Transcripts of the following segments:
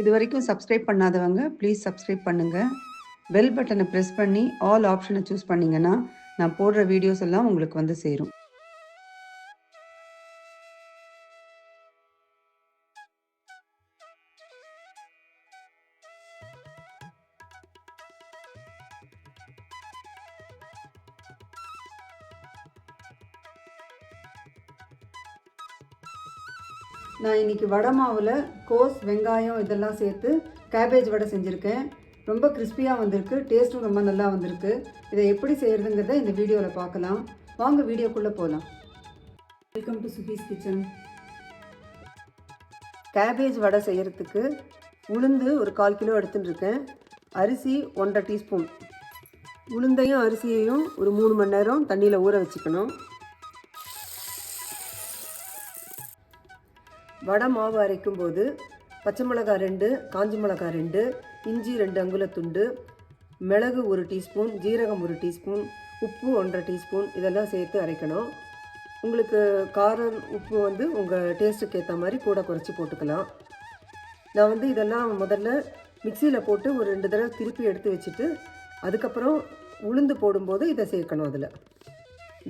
இது வரைக்கும் சப்ஸ்கிரைப் பண்ணாதவங்க ப்ளீஸ் சப்ஸ்கிரைப் பண்ணுங்கள் பெல் பட்டனை ப்ரெஸ் பண்ணி ஆல் ஆப்ஷனை சூஸ் பண்ணிங்கன்னா நான் போடுற வீடியோஸ் எல்லாம் உங்களுக்கு வந்து சேரும். நான் இன்றைக்கி வடை மாவில் கோஸ் வெங்காயம் இதெல்லாம் சேர்த்து கேபேஜ் வடை செஞ்சுருக்கேன். ரொம்ப கிறிஸ்பியாக வந்திருக்கு. டேஸ்ட்டும் ரொம்ப நல்லா வந்திருக்கு. இதை எப்படி செய்கிறதுங்கிறத இந்த வீடியோவில் பார்க்கலாம். வாங்க வீடியோக்குள்ளே போகலாம் வெல்கம் டு சுகீஸ் கிச்சன் கேபேஜ் வடை செய்கிறதுக்கு உளுந்து ஒரு கால் கிலோ எடுத்துட்டுருக்கேன் அரிசி ஒன்றரை டீஸ்பூன் உளுந்தையும் அரிசியையும் ஒரு மூணு மணி நேரம் தண்ணியில் ஊற வச்சுக்கணும். வடை மாவு அரைக்கும் போது பச்சை மிளகாய் ரெண்டு காஞ்சி மிளகாய் ரெண்டு இஞ்சி ரெண்டு அங்குலத்துண்டு மிளகு ஒரு டீஸ்பூன் ஜீரகம் ஒரு டீஸ்பூன் உப்பு ஒன்றரை டீஸ்பூன் இதெல்லாம் சேர்த்து அரைக்கணும். உங்களுக்கு காரம் உப்பு வந்து உங்கள் டேஸ்ட்டுக்கு ஏற்ற மாதிரி கூட குறைச்சி போட்டுக்கலாம். நான் வந்து இதெல்லாம் முதல்ல மிக்சியில் போட்டு ஒரு ரெண்டு தடவை திருப்பி எடுத்து வச்சுட்டு அதுக்கப்புறம் உளுந்து போடும்போது இதை சேர்க்கணும் அதில்.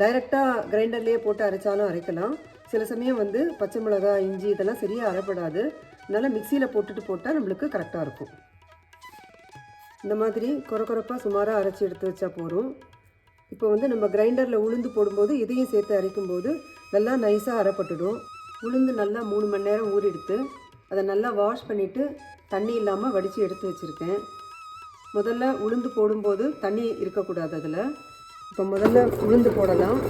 டைரெக்டாக கிரைண்டர்லேயே போட்டு அரைச்சாலும் அரைக்கலாம். சில சமயம் வந்து பச்சை மிளகா இஞ்சி இதெல்லாம் சரியாக அரைப்படாது. அதனால் மிக்சியில் போட்டுட்டு போட்டால் நம்மளுக்கு கரெக்டாக இருக்கும். இந்த மாதிரி குறக்குறப்பாக சுமாராக அரைச்சி எடுத்து வச்சா போதும். இப்போ வந்து நம்ம கிரைண்டரில் உளுந்து போடும்போது இதையும் சேர்த்து அரைக்கும்போது நல்லா நைஸாக அரைப்பட்டுடும். உளுந்து நல்லா மூணு மணி நேரம் ஊறிடுத்து அதை நல்லா வாஷ் பண்ணிவிட்டு தண்ணி இல்லாமல் வடித்து எடுத்து வச்சுருக்கேன். முதல்ல உளுந்து போடும்போது தண்ணி இருக்கக்கூடாது அதில். இப்போ முதல்ல உளுந்து போடலாம்.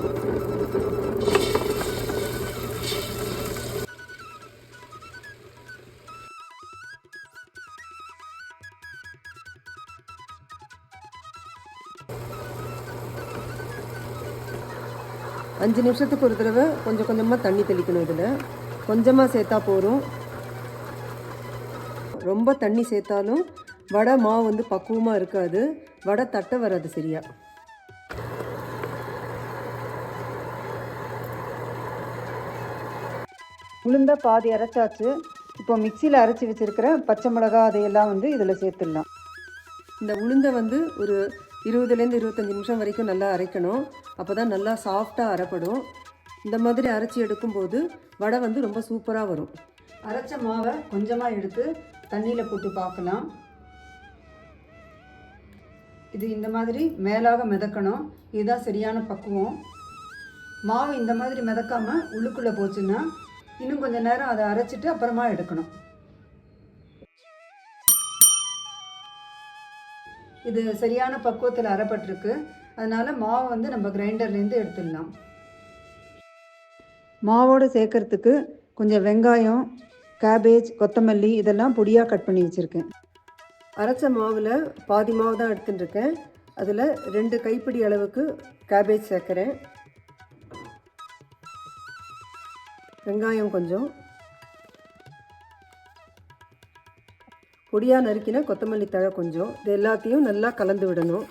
அஞ்சு நிமிஷத்துக்கு ஒரு தடவை கொஞ்சம் கொஞ்சமாக தண்ணி தெளிக்கணும் இதில். கொஞ்சமாக சேர்த்தா போதும். ரொம்ப தண்ணி சேர்த்தாலும் வடை மாவு வந்து பக்குவமாக இருக்காது. வடை தட்டை வராது சரியா. உளுந்த பாதி அரைச்சாச்சு. இப்போ மிக்சியில் அரைச்சி வச்சுருக்கிற பச்சை மிளகா அதையெல்லாம் வந்து இதில் சேர்த்துடலாம். இந்த உளுந்தை வந்து ஒரு இருபதுலேருந்து இருபத்தஞ்சி நிமிஷம் வரைக்கும் நல்லா அரைக்கணும். அப்போ தான் நல்லா சாஃப்டாக அரைப்படும். இந்த மாதிரி அரைச்சி எடுக்கும்போது வடை வந்து ரொம்ப சூப்பராக வரும். அரைச்ச மாவை கொஞ்சமாக எடுத்து தண்ணியில் போட்டு பார்க்கலாம். இது இந்த மாதிரி மேலாக மிதக்கணும். இதுதான் சரியான பக்குவம். மாவு இந்த மாதிரி மிதக்காமல் உள்ளுக்குள்ளே போச்சுன்னா இன்னும் கொஞ்சம் நேரம் அதை அரைச்சிட்டு அப்புறமா எடுக்கணும். இது சரியான பக்குவத்தில் அறப்பட்டிருக்கு அதனால் மாவு வந்து நம்ம கிரைண்டர்லேருந்து எடுத்துடலாம். மாவோடு சேர்க்கறதுக்கு கொஞ்சம் வெங்காயம் கேபேஜ் கொத்தமல்லி இதெல்லாம் பொடியாக கட் பண்ணி வச்சுருக்கேன். அரைச்ச மாவில் பாதி மாவு தான் எடுத்துட்டுருக்கேன். அதில் ரெண்டு கைப்பிடி அளவுக்கு கேபேஜ் சேர்க்குறேன். வெங்காயம் கொஞ்சம். பொடியாக நறுக்கின கொத்தமல்லி தழை கொஞ்சம். இது எல்லாத்தையும் நல்லா கலந்து விடணும்.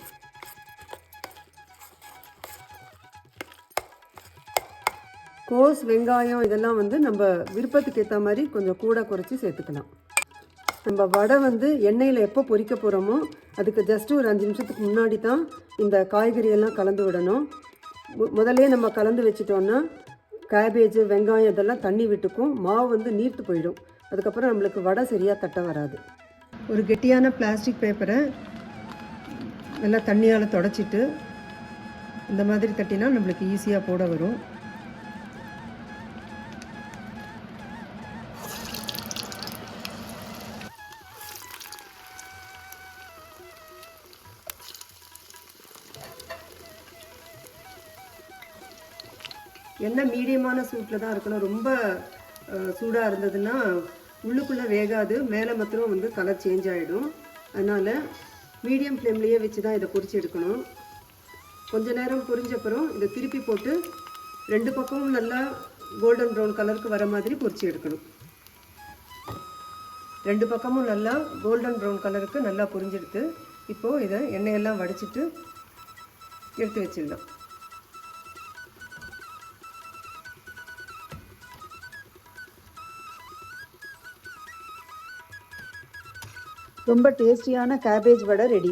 கோஸ் வெங்காயம் இதெல்லாம் வந்து நம்ம விருப்பத்துக்கு ஏற்ற மாதிரி கொஞ்சம் கூட குறைச்சி சேர்த்துக்கலாம். நம்ம வடை வந்து எண்ணெயில் எப்போ பொரிக்க போகிறோமோ அதுக்கு ஜஸ்ட்டு ஒரு அஞ்சு நிமிஷத்துக்கு முன்னாடி தான் இந்த காய்கறியெல்லாம் கலந்து விடணும். முதல்ல நம்ம கலந்து வச்சிட்டோன்னா கேபேஜ் வெங்காயம் இதெல்லாம் தண்ணி விட்டுக்கும் மாவு வந்து நீர்த்து போயிடும். அதுக்கப்புறம் நம்மளுக்கு வடை சரியாக தட்ட வராது. ஒரு கெட்டியான பிளாஸ்டிக் பேப்பரை நல்லா தண்ணியால் தொடச்சிட்டு இந்த மாதிரி தட்டினா நம்மளுக்கு ஈஸியாக போட வரும். எண்ணெய் மீடியமான சூட்டில் தான் இருக்கணும். ரொம்ப சூடாக இருந்ததுன்னா உள்ளுக்குள்ளே வேகாது மேலே மாத்திரம் வந்து கலர் சேஞ்ச் ஆகிடும் அதனால் மீடியம் ஃப்ளேம்லேயே வச்சு தான் இதை பொறிச்சு எடுக்கணும். கொஞ்ச நேரம் பொரிஞ்சப்புறம் இதை திருப்பி போட்டு ரெண்டு பக்கமும் நல்லா கோல்டன் ப்ரௌன் கலருக்கு வர மாதிரி பொரிச்சு எடுக்கணும். ரெண்டு பக்கமும் நல்லா கோல்டன் ப்ரௌன் கலருக்கு நல்லா பொரிஞ்செடுத்து இப்போது இதை எண்ணெயெல்லாம் வடிச்சிட்டு எடுத்து வச்சிடலாம். ரொம்ப டேஸ்டியான கேபேஜ் வடை ரெடி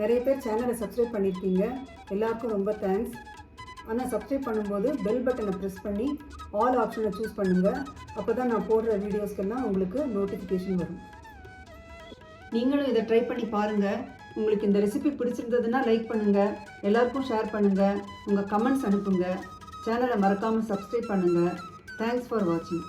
நிறைய பேர் சேனலை சப்ஸ்கிரைப் பண்ணியிருக்கீங்க எல்லாருக்கும் ரொம்ப தேங்க்ஸ் ஆனால் சப்ஸ்கிரைப் பண்ணும்போது பெல் பட்டனை ப்ரெஸ் பண்ணி ஆல் ஆப்ஷனை சூஸ் பண்ணுங்கள் அப்போ தான் நான் போடுற வீடியோஸ்க்கெல்லாம் உங்களுக்கு நோட்டிஃபிகேஷன் வரும். நீங்களும் இதை ட்ரை பண்ணி பாருங்கள் உங்களுக்கு இந்த ரெசிபி பிடிச்சிருந்ததுன்னா லைக் பண்ணுங்கள் எல்லாருக்கும் ஷேர் பண்ணுங்கள் உங்கள் கமெண்ட்ஸ் அனுப்புங்க. சேனலை மறக்காமல் சப்ஸ்கிரைப் பண்ணுங்கள் தேங்க்ஸ் ஃபார் வாட்சிங்